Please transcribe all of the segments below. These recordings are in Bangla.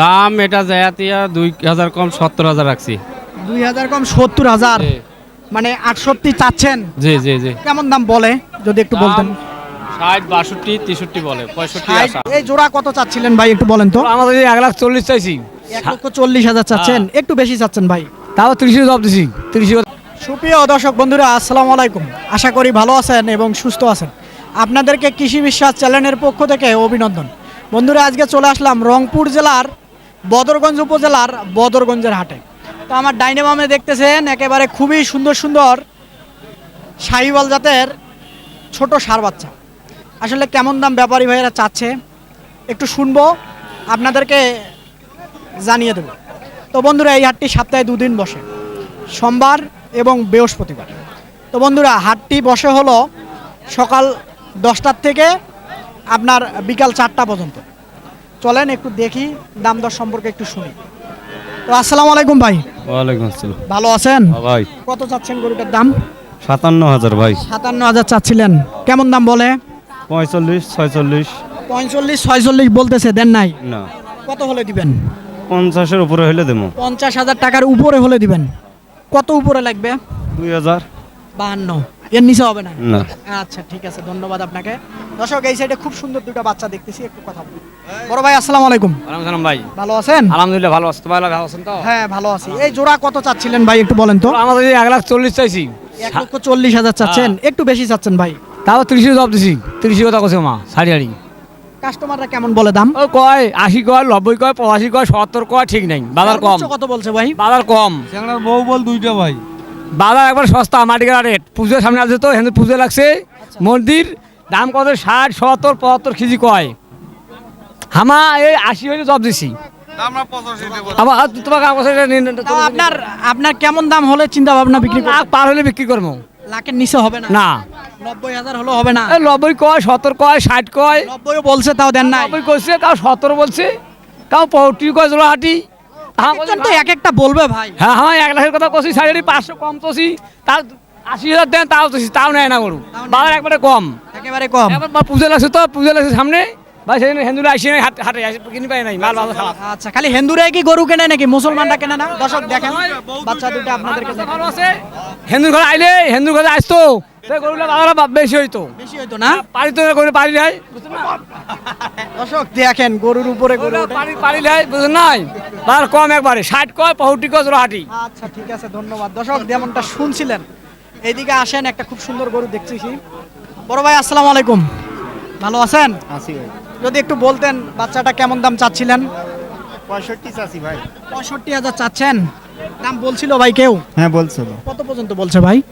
দাম এটা জায়াতিয়া দুই হাজার কম সত্তর হাজার রাখছি। দুই হাজার কম সত্তর হাজার? মানে আটষট্টি চাচ্ছেন? জি জি জি। কেমন দাম বলে? যদি একটু বলতেন। ষাট বাষট্টি তেষট্টি বলে পঁয়ষট্টি ষাট, এই জোড়া কত চাচ্ছিলেন ভাই একটু বলেন তো? আমাদের এক লাখ চল্লিশ চাইছি। এক লক্ষ চল্লিশ হাজার চাচ্ছেন একটু বেশি চাচ্ছেন ভাই। তাও তিরিশে জব দিছি তিরিশে সুপ্রিয় দর্শক বন্ধুরা আসসালামু আলাইকুম। আশা করি ভালো আছেন এবং সুস্থ আছেন। আপনাদেরকে কৃষি বিশ্বাস চ্যানেলের পক্ষ থেকে অভিনন্দন। বন্ধুরা আজকে চলে আসলাম রংপুর জেলার বদরগঞ্জ উপজেলার বদরগঞ্জের হাটে। তো আমার ডাইনেমামে দেখতেছেন, একেবারে খুবই সুন্দর সুন্দর শাহিওয়াল জাতের ছোট সার বাচ্চা। আসলে কেমন দাম ব্যাপারী ভাইয়েরা চাচ্ছে, একটু শুনব, আপনাদেরকে জানিয়ে দেবো। তো বন্ধুরা, এই হাটটি সপ্তাহে দুদিন বসে, সোমবার এবং বৃহস্পতিবার। তো বন্ধুরা, হাটটি বসে হলো সকাল দশটার থেকে আপনার বিকাল চারটা পর্যন্ত। চলেন একটু দেখি দাম দর সম্পর্কে একটু শুনি। তো আসসালামু আলাইকুম ভাই। ওয়ালাইকুম আসসালাম। ভালো আছেন? ভাই। কত চাচ্ছেন গরুটার দাম? সাতান্ন হাজার ভাই। সাতান্ন হাজার চাচ্ছিলেন। কেমন দাম বলে? পঁয়তাল্লিশ ছয়চল্লিশ। পঁয়তাল্লিশ ছয়চল্লিশ বলতেছে দেন নাই? না। কত হলে দিবেন? পঞ্চাশের উপরে হলে দেবো। পঞ্চাশ হাজার টাকার উপরে হলে দিবেন। কত উপরে লাগবে? দুই হাজার। বাহান্ন। এর নিচে হবে না? না। আচ্ছা ঠিক আছে ধন্যবাদ আপনাকে। দর্শক এই সাইডে খুব সুন্দর দুটো বাচ্চা দেখতেছি একটু কথা বলি। বড় ভাই আসসালামু আলাইকুম। আলহামদুলিল্লাহ ভাই। ভালো আছেন? আলহামদুলিল্লাহ ভালো আছি। তোমার ভালো আছেন তো? হ্যাঁ ভালো আছি। এই জোড়া কত চাচ্ছিলেন ভাই একটু বলেন তো? আমাদের এক লাখ চল্লিশ চাইছি। এক লক্ষ চল্লিশ হাজার চাচ্ছেন। একটু বেশি চাচ্ছেন ভাই। তাও তিরিশে জব দিছি। তিরিশে কথা কছে মা সাড়ি হাড়ি কাস্টমাররা কেমন বলে দাম? ও কয় আশি কয় নব্বই কয় পঁচাশি কয় সত্তর কয় ঠিক নাই। বাজার কম। কত বলছে ভাই? বাজার কম। বউ বল দুইটা ভাই। বাজার একবার সস্তা মাটিকার রেট পুজোর সামনে আছে তো হেন পুজো লাগছে। মন্দির দাম কত? ষাট সত্তর পঁচাত্তর কেজি কয়? হামা এই আশি হইলে জব দিছি। তাও আপনার আপনার কেমন দাম হলে চিন্তা ভাবনা বিক্রি? পার হলে বিক্রি করব। লাখের নিচে হবে না? না। নব্বই হাজার হলে হবে না? নব্বই কয় সত্তর কয় ষাট কয়। নব্বইও বলছে তাও দেন না নব্বই করছে কাউ সত্তর বলছে কাউ পঁয়ত্রিশ কয় জোড়াহাটি। একজন তো এক একটা বলবে ভাই। হ্যাঁ হ্যাঁ এক লাখের কথা কষি সাড়ে পাঁচশো কম তোছি তার আশি হাজার দেন তাও তোছি তাও নেয় না গরু। বাজার একবারে কম। একেবারে কম। এবার পুজো লাগছে তো পুজো লাগছে সামনে। ভাই সেদিন হিন্দুরা আসি নাই হাটে হাটে কিনি পাই নাই মাল খারাপ। আচ্ছা খালি হিন্দুরা কি গরু কেনে নাকি? মুসলমানরা কেনে না? দর্শক দেখেন বাচ্চা দুটো আপনাদেরকে। ভালো আছে? হিন্দুর ঘরে আইলে হিন্দুর ঘরে আসতো? দর্শক দেখেন গরুর উপরে গরু পারি পারি নাই বুঝছেন নাই? বাজার কম একবারে ষাট কয় পঁয়ত্রিশ কয় জোড়াহাটি। আচ্ছা ঠিক আছে ধন্যবাদ। দর্শক যেমনটা শুনছিলেন এইদিকে আসেন একটা খুব সুন্দর গরু দেখছি বড় ভাই আসসালামু আলাইকুম। ভালো আছেন? আশি ভাই। যদি একটু বলতেন বাচ্চাটা কেমন দাম চাচ্ছিলেন? পঁয়ষট্টি চাষি ভাই। পঁয়ষট্টি হাজার চাচ্ছেন। দাম বলছিল ভাই কেউ? হ্যাঁ বলছিল। কত পর্যন্ত বলছে ভাই?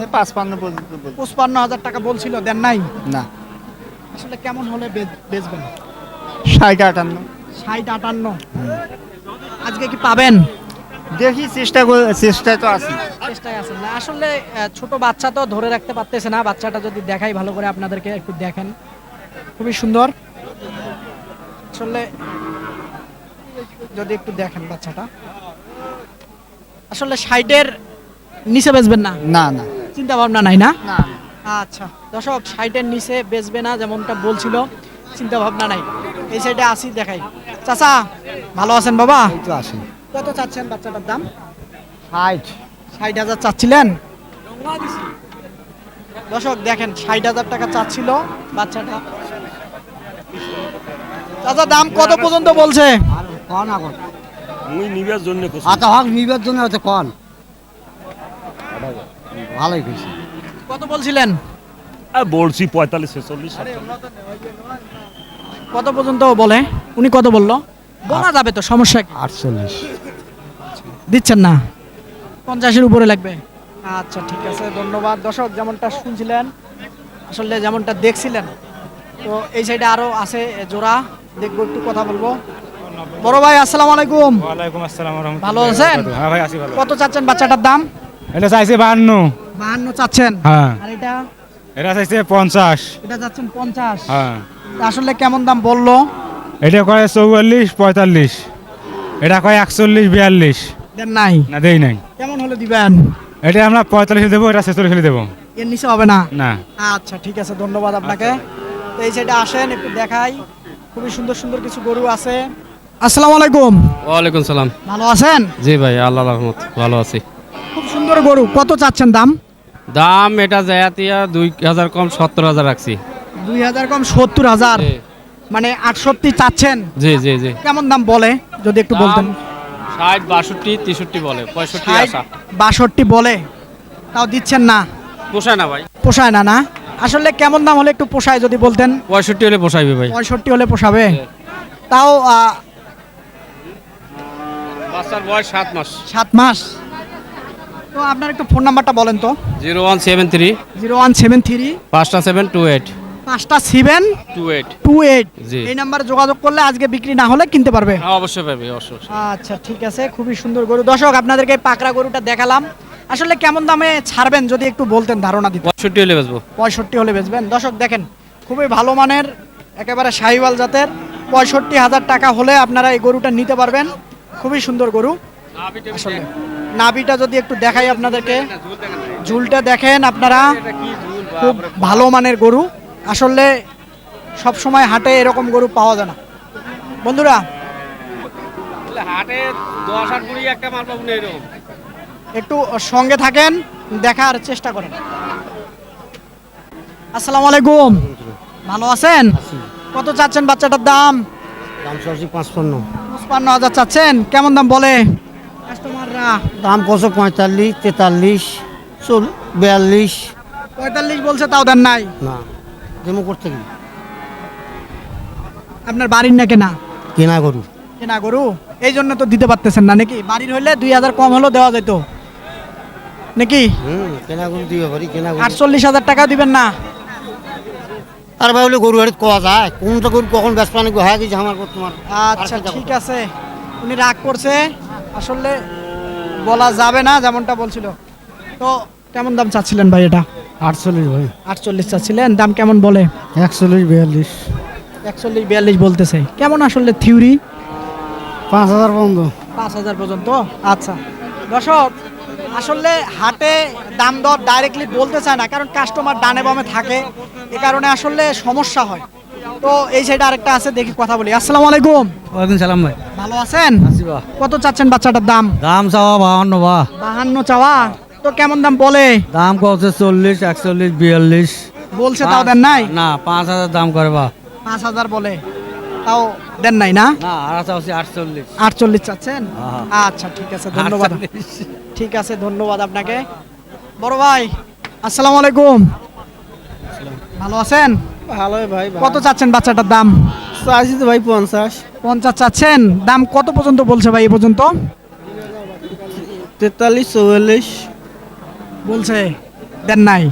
এই পাঁচ পান্ন পর্যন্ত বলছিল পঁচপান্ন হাজার টাকা বলছিল দেন নাই? না। আসলে কেমন হলে বে- বেচবেন? ষাট আটান্ন। ষাট আটান্ন। আজকে কি পাবেন? দেখি চেষ্টা চেষ্টায় তো আছি। চেষ্টায় আছেন। না আসলে ছোট বাচ্চা তো ধরে রাখতে পারতেছে না। বাচ্চাটা যদি দেখাই ভালো করে আপনাদেরকে একটু দেখেন। খুবই সুন্দর। আসলে যদি একটু দেখেন বাচ্চাটা। আসলে সাইডের নিচে বেচবেন না? না না। চিন্তা ভাবনা নাই না? না। আচ্ছা দর্শক সাইডের নিচে বেচবে না যেমনটা বলছিল। চিন্তা ভাবনা নাই। এই সাইডে আসি দেখাই। চাচা ভালো আছেন বাবা? তো আসি কত চাচ্ছেন বাচ্চাটার দাম? ষাট। ষাট হাজার চাচ্ছিলেন? দর্শক দেখেন ষাট হাজার টাকা চাচ্ছিল বাচ্চাটা। চাচা দাম কত পর্যন্ত বলছে? কন আগত মুই নিবার জন্য আচ্ছা হক নিবার জন্য হচ্ছে কন? ভালোই কইছি। কত বলছিলেন? বলছি পঁয়তাল্লিশ ছেচল্লিশ কত পর্যন্ত বলে? উনি কত বলল? বলা যাবে তো সমস্যা কি? আটচল্লিশ। দিচ্ছেন না? পঞ্চাশের উপরে লাগবে। আচ্ছা ঠিক আছে ধন্যবাদ। দর্শক যেমনটা শুনছিলেন আসলে যেমনটা দেখছিলেন তো এই সাইডে আরও আছে জোড়া। দেখব একটু কথা বলব। বড় ভাই আসসালামু আলাইকুম। ওয়ালাইকুম আসসালাম ভালো আছেন? হ্যাঁ ভাই আসি ভালো। কত চাচ্ছেন বাচ্চাটার দাম? এটা চাইছে বাহান্ন। বাহান্ন চাচ্ছেন? হ্যাঁ। আর এটা? এটা চাইছে পঞ্চাশ। এটা চাচ্ছেন পঞ্চাশ। হ্যাঁ। আসলে কেমন দাম বলল? এটা কয় চৌয়াল্লিশ পঁয়তাল্লিশ। এটা কয় একচল্লিশ বিয়াল্লিশ। দেন নাই। না দেই নাই। কেমন হলে দিবেন? এটা আমরা পঁয়তাল্লিশ দেবো এটা ছেচল্লিশ দেবো। এর নিচে হবে না? না। আচ্ছা ঠিক আছে ধন্যবাদ আপনাকে। এই সাইডে আসেন একটু দেখাই। খুবই সুন্দর সুন্দর কিছু গরু আছে। আসসালামু আলাইকুম। ওয়ালাইকুম সালাম। ভালো আছেন? জি ভাই আল্লাহ রহমত ভালো আছি। খুব সুন্দর গরু। কত চাচ্ছেন দাম? দাম এটা জায়াতিয়া দুই হাজার কম সত্তর হাজার রাখছি। দুই হাজার কম সত্তর হাজার? মানে আটষট্টি চাচ্ছেন? জি জি জি। কেমন দাম বলে? যদি একটু বলতেন। ষাট বাষট্টি তেষট্টি বলে পঁয়ষট্টি আসা বাষট্টি বলে? তাও দিচ্ছেন না? পোষায় না ভাই। পোষায় না না? আসলে কেমন দাম হলে একটু পোষায় যদি বলতেন? পঁয়ষট্টি হলে পোষাইবে ভাই। পঁয়ষট্টি হলে পোষাবে? তাও বাচ্চার বয়স সাত মাস। সাত মাস? তো আপনার একটু ফোন নাম্বারটা বলেন তো। Zero one seven three. Zero one seven three. পাঁচটা সেভেন টু এইট পাঁচটা seven two eight two eight. এই নাম্বারে যোগাযোগ করলে আজকে বিক্রি না হলে কিনতে পারবে? হ্যাঁ অবশ্যই পাবে অবশ্যই আচ্ছা ঠিক আছে খুবই সুন্দর গরু। দর্শক আপনাদেরকে পাকড়া গরুটা দেখালাম। আসলে কেমন দামে ছাড়বেন যদি একটু বলতেন ধারণা দিতে পঁয়ষট্টি হলে বেচবো। পঁয়ষট্টি হলে বেচবেন। দর্শক দেখেন খুবই ভালো মানের একেবারে শাহিওয়াল জাতের। পঁয়ষট্টি হাজার টাকা হলে আপনারা এই গরুটা নিতে পারবেন। খুবই সুন্দর গরু। আসলে নাভিটা যদি একটু দেখাই আপনাদেরকে। ঝুলটা দেখেন আপনারা। খুব ভালো মানের গরু। আসলে সব সময় হাটে এরকম গরু পাওয়া যায় না। বন্ধুরা। হাটে দশ হাট কুড়ি একটা মাল পাবো না এরকম। একটু সঙ্গে থাকেন দেখার চেষ্টা করেন। আসসালামু আলাইকুম। ভালো আছেন? কত চাচ্ছেন বাচ্চাটার দাম? দাম চাচ্ছি পাঁচপান্ন। পঁচপান্ন হাজার চাচ্ছেন। কেমন দাম বলে? দাম কত পঁয়তাল্লিশ তেতাল্লিশ চল বিয়াল্লিশ। পঁয়তাল্লিশ বলছে তাও দেন নাই? না যেমন করতে কি আপনার বাড়ির না? কেনা কেনা গরু। কেনা গরু? এই জন্য তো দিতে পারতেছেন না নাকি? বাড়ির হইলে দুই হাজার কম হলেও দেওয়া যেত। নাকি? হুম কেনা গরু দিবে পারি কেনা গরু। আটচল্লিশ হাজার টাকা দিবেন না? আর ভাই বলে গরু হাড়িত কোয়া যায়? কোনটা গরু কখন ব্যস্ত পানি হয়ে গেছে আমার তোমার? আচ্ছা ঠিক আছে। উনি রাগ করছে। আসলে বলা যাবে না যেমনটা বলছিল। তো কেমন দাম চাচ্ছিলেন ভাই এটা? আটচল্লিশ ভাই। আটচল্লিশ চাচ্ছিলেন দাম কেমন বলে? একচল্লিশ বিয়াল্লিশ। একচল্লিশ বিয়াল্লিশ বলতেছে। কেমন আসলে থিওরি? পাঁচ হাজার বন্ধ পাঁচ হাজার পর্যন্ত? আচ্ছা। দর্শক আসলে হাটে দাম দর ডাইরেক্টলি বলতে চায় না কারণ কাস্টমার ডানে বামে থাকে। এ কারণে আসলে সমস্যা হয়। তো এই সাইডে আরেকটা আছে দেখি কথা বলি। আসসালামু আলাইকুম। ওয়ালাইকুম সালাম ভাই। ভালো আছেন? কত চাচ্ছেন বাচ্চাটার দাম? দাম চাওয়া বাহান্ন বা। বাহান্ন চাওয়া? তো কেমন দাম বলে? দাম কত চল্লিশ একচল্লিশ বিয়াল্লিশ। বলছে তাও দেন নাই? না পাঁচ হাজার দাম করে বা। পাঁচ হাজার বলে। তাও দেন নাই না? আটচল্লিশ। আটচল্লিশ চাচ্ছেন? হ্যাঁ। আচ্ছা ঠিক আছে ধন্যবাদ। ঠিক আছে ধন্যবাদ আপনাকে। বড় ভাই আসসালামু আলাইকুম। ভালো আছেন? ভালো ভাই কত চাচ্ছেন বাচ্চাটার দাম? চাইছি তো ভাই পঞ্চাশ। পঞ্চাশ চাচ্ছেন? দাম কত পর্যন্ত বলছে ভাই এ পর্যন্ত? তেতাল্লিশ চৌয়াল্লিশ। বলছে দেন নাই।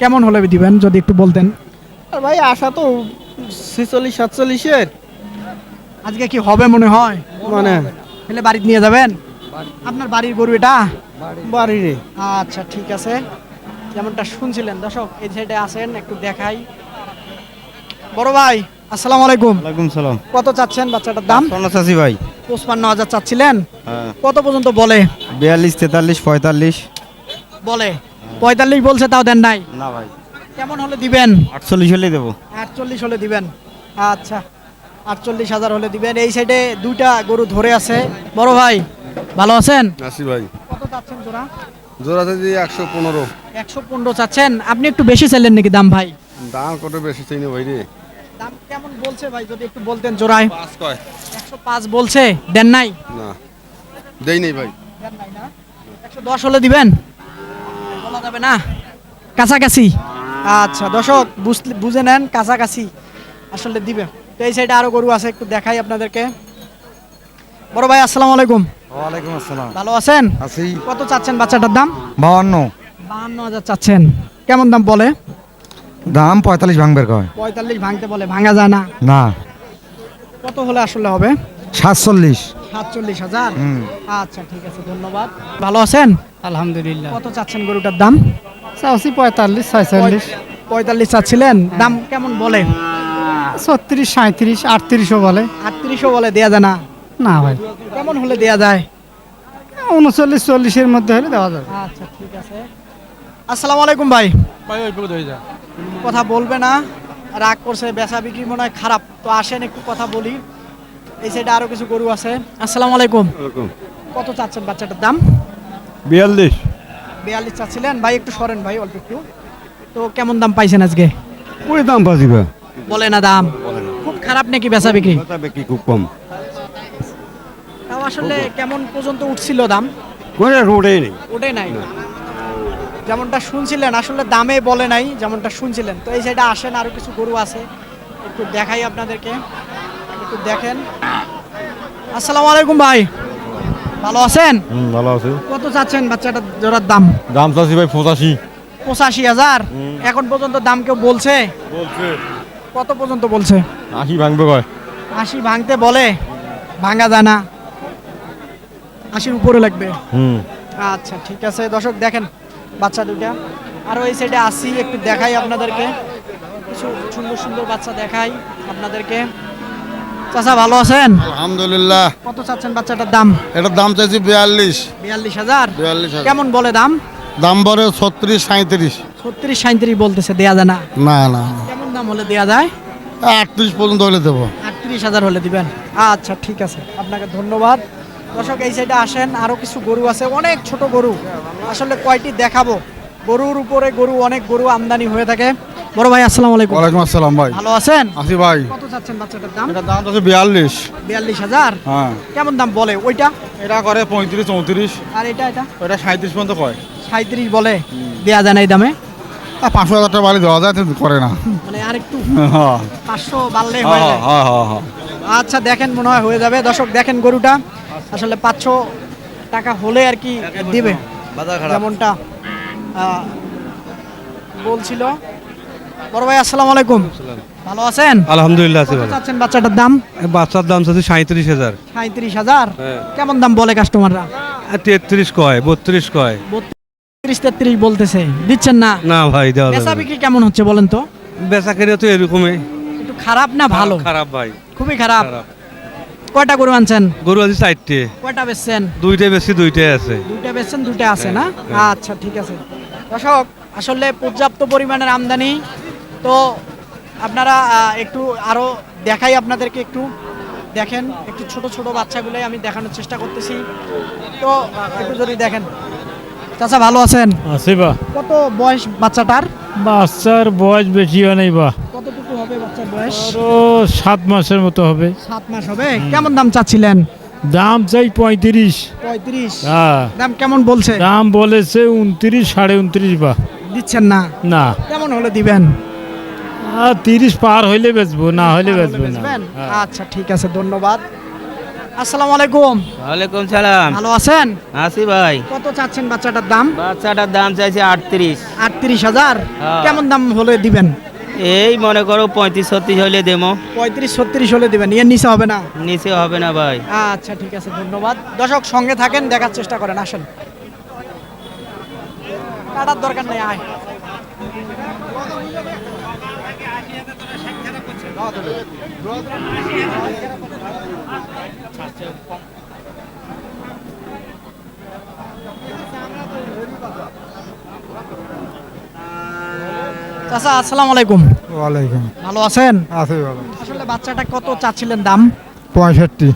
কেমন হলে দিবেন যদি একটু বলতেন? আর ভাই আশা তো ছেচল্লিশ সাতচল্লিশের। আজকে কি হবে মনে হয়? মানে। তাহলে বাড়িতে নিয়ে যাবেন? আপনার বাড়ির গরু এটা? বাড়িরে আচ্ছা ঠিক আছে। যেমনটা শুনছিলেন দর্শক এই সাইডে আসেন একটু দেখাই। বড় ভাই আসসালামু আলাইকুম। ওয়ালাইকুম সালাম। কত চাচ্ছেন বাচ্চাটার দাম? পঞ্চাশি ভাই। পঁচপান্ন হাজার চাচ্ছিলেন? হ্যাঁ। কত পর্যন্ত বলে? বিয়াল্লিশ তেতাল্লিশ পঁয়তাল্লিশ। বলে। পঁয়তাল্লিশ বলছে তাও দেন নাই? না ভাই। কেমন হলে দিবেন? আটচল্লিশ হলেই দেবো। আটচল্লিশ হলে দিবেন। আচ্ছা আটচল্লিশ হাজার হলে দিবেন। এই সাইডে দুইটা গরু ধরে আছে। বড় ভাই ভালো আছেন? আসি ভাই। কত চাচ্ছেন জোড়া? জোড়া যদি একশো পনেরো। একশো পনেরো চাচ্ছেন। আপনি একটু বেশি চাইলেন নাকি দাম ভাই? দাম কত বেশি চাই না ভাই রে? দাম কেমন বলছে ভাই? যদি একটু বলতেন জোড়ায়। পাঁচ কয়? একশো পাঁচ বলছে দেন নাই? না। দেই নেই ভাই। দেন নাই না? একশো দশ হলে দিবেন? বলা যাবে না? কাছাকাছি? আচ্ছা দর্শক বুঝে নেন কাছাকাছি আসলে দিবে। তো এই সাইডে আরও গরু আছে একটু দেখাই আপনাদেরকে। বড় ভাই আসসালামু আলাইকুম। ওয়ালাইকুম আসসালাম। ভালো আছেন? আছি। কত চাচ্ছেন বাচ্চাটার দাম? বাউান্ন বাহান্ন হাজার চাচ্ছেন। কেমন দাম বলে? দাম পঁয়তাল্লিশ ভাঙবে কয়? পঁয়তাল্লিশ ভাঙতে বলে ভাঙা যায় না। না। কত হলে আসলে হবে? সাতচল্লিশ। সাতচল্লিশ হাজার? হুম। আচ্ছা ঠিক আছে ধন্যবাদ। ভালো আছেন? আলহামদুলিল্লাহ। কত চাচ্ছেন গরুটার দাম? চাচ্ছি পঁয়তাল্লিশ ছয়চল্লিশ। পঁয়তাল্লিশ চাচ্ছিলেন? দাম কেমন বলে? ছত্রিশ সাঁত্রিশ আটত্রিশও বলে। আটত্রিশও বলে দেয়া যায় না? না ভাই। কেমন হলে দেয়া যায়? উনচল্লিশ চল্লিশের মধ্যে হলে দেওয়া যাবে। আচ্ছা ঠিক আছে। আসসালামু আলাইকুম ভাই। ভাই ওই হয়ে যায় কথা বলবে না। রাগ করছে বেচা বিক্রি মনে হয় খারাপ। তো আসেন একটু কথা বলি। এই সাইডে আরও কিছু গরু আছে। আসসালামু আলাইকুম। কত চাচ্ছেন বাচ্চাটার দাম? বিয়াল্লিশ। বিয়াল্লিশ চাচ্ছিলেন। ভাই একটু সরেন ভাই অল্প একটু। তো কেমন দাম পাইছেন আজকে? ওই দাম পাচ্ছিবা বলে না দাম। খুব খারাপ নাকি বেচা বিক্রি? বিক্রি খুব কম। তাও আসলে কেমন পর্যন্ত উঠছিল দাম? কোনো রোডেই নেই। ওটাই নাই। যেমনটা শুনছিলেন আসলে দামে বলে নাই যেমনটা শুনছিলেন। তো এই সাইডে আসেন আরও কিছু গরু আছে। একটু দেখাই আপনাদেরকে। একটু দেখেন। আসসালামু আলাইকুম ভাই। ভালো আছেন? ভালো আছে। কত চাচ্ছেন বাচ্চাটার জোড়ার দাম? দাম চাচ্ছি ভাই পঁচাশি। পঁচাশি হাজার? এখন পর্যন্ত দাম কেউ বলছে? বলছে। কত পর্যন্ত বলছে? আশি ভাঙবে ভাই। আশি ভাঙতে বলে? ভাঙা যায় না। আশির উপরে লাগবে। হুম। আচ্ছা ঠিক আছে। দর্শক দেখেন। বাচ্চা দুটা আর ওই সাইডে আসি একটু দেখাই আপনাদেরকে। কিছু সুন্দর সুন্দর বাচ্চা দেখাই আপনাদেরকে। চাচা ভালো আছেন? আলহামদুলিল্লাহ। কত চাচ্ছেন বাচ্চাটার দাম? এটার দাম চাইছি বিয়াল্লিশ। বিয়াল্লিশ হাজার? বিয়াল্লিশ কেমন বলে দাম? দাম বলে ছত্রিশ সাঁত্রিশ ছত্রিশ সাঁত্রিশ বলতেছে দেয়া যায় না না না। কেমন দাম হলে দেয়া যায়? আটত্রিশ পর্যন্ত হলে দেবো। আটত্রিশ হাজার হলে দিবেন। আচ্ছা ঠিক আছে। আপনাকে ধন্যবাদ। দর্শক এই সাইডে আসেন আরও কিছু গরু আছে অনেক ছোট গরু। আসলে কয়টি দেখাবো? গরুর উপরে গরু অনেক গরু আমদানি হয়ে থাকে। বড় ভাই আসসালামু আলাইকুম। ওয়ালাইকুম আসসালাম ভাই। ভালো আছেন? আসি ভাই। কত চাচ্ছেন বাচ্চাটার দাম? এটার দাম বিয়াল্লিশ। বিয়াল্লিশ হাজার? হ্যাঁ। কেমন দাম বলে ওইটা? এটা করে পঁয়ত্রিশ চৌত্রিশ। আর এটা এটা? ওটা সাঁত্রিশ পর্যন্ত কয়। সাঁত্রিশ বলে? দেয়া যায় না এই দামে? আর পাঁচশো হাজার টাকা বাড়ি দেওয়া যায় করে না। মানে আর একটু হ্যাঁ। পাঁচশো বাড়লে হয়ে যায়। হ্যাঁ হ্যাঁ হ্যাঁ। আচ্ছা দেখেন মনে হয় হয়ে যাবে। দর্শক দেখেন গরুটা। আসলে পাঁচশো টাকা হলে আর কি দিবে। যেমনটা বলছিল। বড় ভাই আসসালামু আলাইকুম। ভালো আছেন? আলহামদুলিল্লাহ আছে ভালো। চাচ্ছেন বাচ্চাটার দাম? বাচ্চার দাম চাচ্ছি সাঁত্রিশ হাজার। সাঁত্রিশ হাজার? হ্যাঁ। কেমন দাম বলে কাস্টমাররা? তেত্রিশ কয় বত্রিশ কয়। বত্রিশ তেত্রিশ বলতেছে। দিচ্ছেন না? না ভাই দেওয়া বেচা বিক্রি কেমন হচ্ছে বলেন তো? বেচা কেনা তো এরকমই। একটু খারাপ না ভালো? খারাপ ভাই। খুবই খারাপ। কয়টা গরু আনছেন? গরু আছে চারটে। কয়টা বেচছেন? দুইটাই বেশি দুইটাই আছে। দুইটা বেচছেন দুইটা আছে না? আচ্ছা ঠিক আছে। দর্শক আসলে পর্যাপ্ত পরিমাণের আমদানি। তো আপনারা একটু আরও দেখাই আপনাদেরকে একটু। দেখেন একটু ছোট ছোট বাচ্চাগুলোই আমি দেখানোর চেষ্টা করতেছি। তো একটু যদি দেখেন। চাচা ভালো আছেন? আছে বা। কত বয়স বাচ্চাটার? বাচ্চার বয়স বেশি হয় নাই বা। বাচ্চার বয়স? সাত মাসের মতো হবে। সাত মাস হবে? কেমন দাম চাচ্ছিলেন? দাম চাই পঁয়ত্রিশ। পঁয়ত্রিশ? হ্যাঁ। দাম কেমন বলছে? দাম বলেছে উনত্রিশ সাড়ে উনত্রিশ বা। দিচ্ছেন না? না। কেমন হলে দিবেন? তিরিশ পার হইলে বেচবো না হইলে বেচবো না। হ্যাঁ। আচ্ছা ঠিক আছে ধন্যবাদ। আসসালামু আলাইকুম। ওয়ালাইকুম সালাম। ভালো আছেন? আসি ভাই। কত চাচ্ছেন বাচ্চাটার দাম? বাচ্চাটার দাম চাইছে আটত্রিশ। আটত্রিশ হাজার। হ্যাঁ। কেমন দাম হলে দিবেন? এই মনে করো পঁয়ত্রিশ ছত্রিশ হলে দেবো। পঁয়ত্রিশ ছত্রিশ হলে দিবেন এর নিচে হবে না? নিচে হবে না ভাই। আচ্ছা ঠিক আছে ধন্যবাদ। দর্শক সঙ্গে থাকেন দেখার চেষ্টা করেন আসেন। কাটার দরকার নেই আয়। চাচা আসসালামু আলাইকুম। ওয়ালাইকুম। ভালো আছেন? আছে ভালো। আসলে বাচ্চাটা কত চাচ্ছিলেন দাম? পঁয়ষট্টি।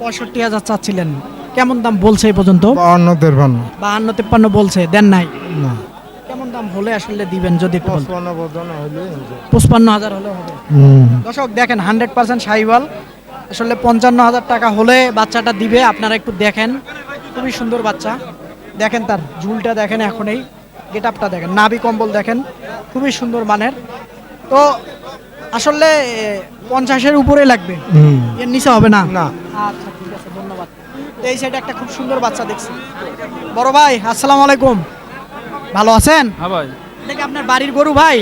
পঁয়ষট্টি হাজার চাচ্ছিলেন। কেমন দাম বলছে এই পর্যন্ত? বাহান্ন তেরপান্ন। বাহান্ন তিপ্পান্ন বলছে দেন নাই? না। কেমন দাম হলে আসলে দিবেন যদি একটু পঁচপান্ন হাজার হলে হবে। দর্শক দেখেন হান্ড্রেড পার্সেন্ট সাইওয়াল আসলে পঞ্চান্ন হাজার টাকা হলে বাচ্চাটা দিবে আপনারা একটু দেখেন। খুবই সুন্দর বাচ্চা। দেখেন তার ঝুলটা দেখেন এখনই। গেট আপটা দেখেন নাভি কম্বল দেখেন খুবই সুন্দর মানের। তো আসলে পঞ্চাশের উপরে লাগবে। এর নিচে হবে না? না। আচ্ছা ঠিক আছে ধন্যবাদ। এই সাইডে একটা খুব সুন্দর বাচ্চা দেখছি। বড় ভাই আসসালামু আলাইকুম। ভালো আছেন? হ্যাঁ ভাই। এটা কি আপনার বাড়ির গরু ভাই?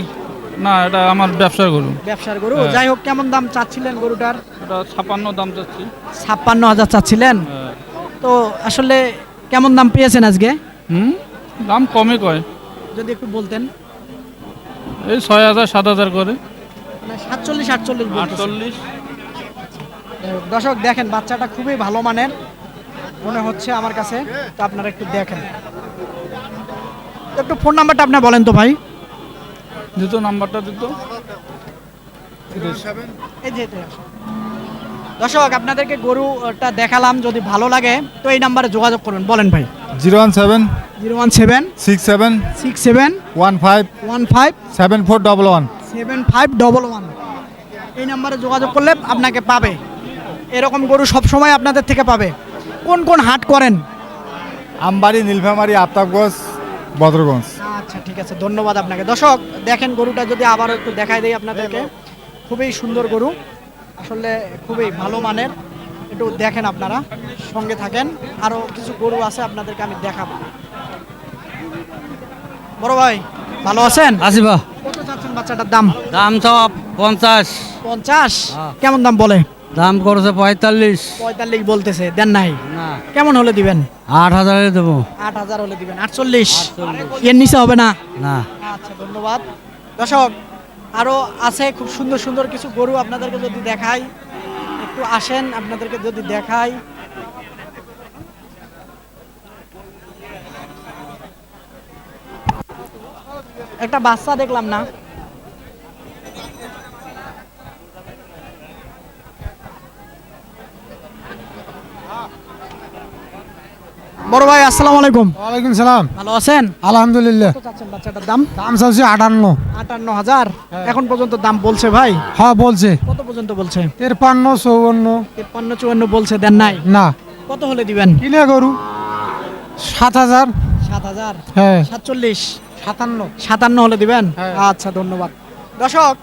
না এটা আমার ব্যবসার গরু। ব্যবসার গরু? হ্যাঁ। যাই হোক কেমন দাম চাচ্ছিলেন গরুটার? এটা ছাপান্ন দাম চাচ্ছি। ছাপ্পান্ন হাজার চাচ্ছিলেন? হ্যাঁ। তো আসলে কেমন দাম পেয়েছেন আজকে? হুম? দাম কমে কয়। যদি একটু বলতেন। এই ছয় হাজার সাত হাজার করে। মানে সাতচল্লিশ আটচল্লিশ। আটচল্লিশ। দর্শক দেখেন বাচ্চাটা খুবই ভালো মানের মনে হচ্ছে আমার কাছে। তো আপনারা একটু দেখেন। একটু ফোন নাম্বারটা আপনার বলেন তো ভাই। দিত নাম্বারটা দিত। এই যে দর্শক আপনাদেরকে গরুটা দেখালাম যদি ভালো লাগে তো এই নাম্বারে যোগাযোগ করুন। বলেন ভাই। Zero one seven zero one seven. Six seven. Six seven. One five. One five. Seven four double one. Seven five double one. এই নাম্বারে যোগাযোগ করলে আপনাকে পাবে। এরকম গরু সব সময় আপনাদের থেকে পাবে। কোন কোন হাট করেন? আমবাড়ি নীলফামারি আফতাবগঞ্জ বদরগঞ্জ। আচ্ছা ঠিক আছে। ধন্যবাদ আপনাকে। দর্শক দেখেন গরুটা যদি আবার একটু দেখাই দেই আপনাদেরকে। খুবই সুন্দর গরু। আসলে খুবই ভালো মানের। একটু দেখেন আপনারা। সঙ্গে থাকেন। আরও কিছু গরু আছে আপনাদেরকে আমি দেখাবো। বড় ভাই ভালো আছেন? কত চাচ্ছেন বাচ্চাটার দাম? দাম সব পঞ্চাশ। পঞ্চাশ? কেমন দাম বলে? দাম করেছে পঁয়তাল্লিশ। পঁয়তাল্লিশ বলতেছে দেন নাই। না। কেমন হলে দিবেন? আট হাজারে দেবো। আট হাজার হলে দিবেন আটচল্লিশ? এর নিচে হবে না? না। আচ্ছা ধন্যবাদ। দর্শক আরও আছে খুব সুন্দর সুন্দর কিছু গরু আপনাদেরকে যদি দেখাই একটু আসেন আপনাদেরকে যদি দেখাই। একটা বাচ্চা দেখলাম না। বড় ভাই আসসালামু আলাইকুম। ওয়ালাইকুম সালাম। ভালো আছেন? আলহামদুলিল্লাহ। কত চাচ্ছেন বাচ্চাটার দাম? দাম চাচ্ছি আটান্ন। আটান্ন হাজার? এখন পর্যন্ত দাম বলছে ভাই? হ্যাঁ বলছে। কত পর্যন্ত বলছে? তেরপান্ন চৌবন্ন তিপ্পান্ন চুয়ান্ন বলছে দেন নাই? না। কত হলে দিবেন? কিনে গরু। সাত হাজার। সাত হাজার? হ্যাঁ। সাতচল্লিশ। সাতান্ন। সাতান্ন হলে দিবেন? হ্যাঁ। আচ্ছা ধন্যবাদ। দর্শক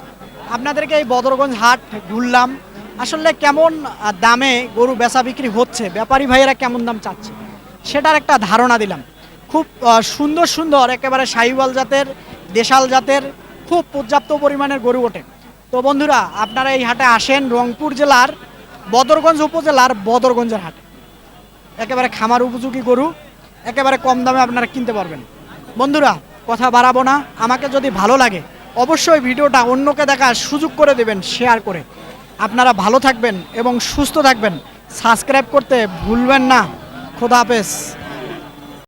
আপনাদেরকে এই বদরগঞ্জ হাট ঘুরলাম। আসলে কেমন দামে গরু বেচা বিক্রি হচ্ছে ব্যাপারী ভাইয়েরা কেমন দাম চাচ্ছে সেটার একটা ধারণা দিলাম। খুব সুন্দর সুন্দর একেবারে সাহিওয়াল জাতের দেশাল জাতের খুব পর্যাপ্ত পরিমাণের গরু ওঠে। তো বন্ধুরা আপনারা এই হাটে আসেন রংপুর জেলার বদরগঞ্জ উপজেলার বদরগঞ্জের হাটে। একেবারে খামার উপযোগী গরু একেবারে কম দামে আপনারা কিনতে পারবেন। বন্ধুরা কথা বাড়াবো না, আমাকে যদি ভালো লাগে, অবশ্যই ভিডিওটা অন্যকে দেখার সুযোগ করে দেবেন শেয়ার করে। আপনারা ভালো থাকবেন এবং সুস্থ থাকবেন। সাবস্ক্রাইব করতে ভুলবেন না। খোদা হাফেজ।